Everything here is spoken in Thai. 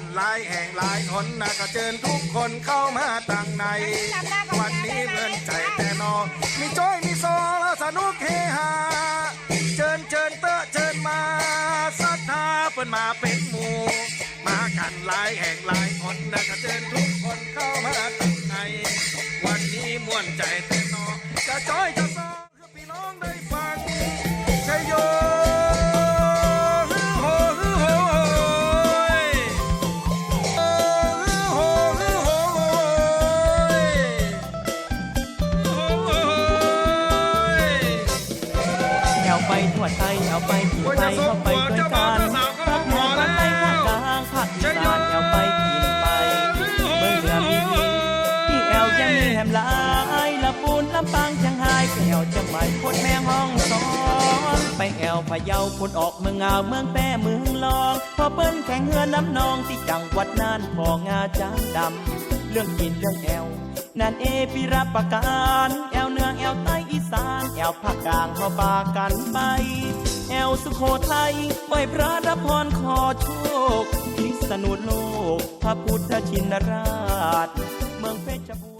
หมู่มากันหลายแห่งหลายคนนะก็เชิญทุกคนเข้ามาตั้งใน วันนี้เพื่อนใจแต่นอ มีจ้อยมีซอแล้วสนุกเฮฮาเชิญเชิญเตอะเชิญมาศรัทธาเปิ้นมาเป็นหมู่มากันหลายแห่งหลายคนนะก็เชิญทุกคนเข้ามาตั้งใน วันนี้ม่วนใจแต่นอจะจ้อยจะซอคือพี่น้องได้ ไปทั่วไทยแถวไปที่ไทยเขาไปด้วยกันภาคเหนือภาคใต้ภาคกลางภาคอีสานแถวไปกินไปเมืองเหนือมีที่แอวยังมีแหมลายละปูนลำปางเชียงรายแอวเชียงใหม่โคตรแม่ห้องสอนไปแอวพะเยาพุดออกเมืองงาวเมืองแป้เมืองลองพอเปิ้นแข่งเฮือน้ำนองที่จังหวัดน่านพองาจางดำเรื่องกินเรื่องแอวนั่นเอปิรับประกันแอวเนื้อ อวภาคกลางมาปากันไป แอวสุโขทัยไหวพระรับพรขอโชคพิษณุโลก พระพุทธชินราช เมืองเพชรบูรณ์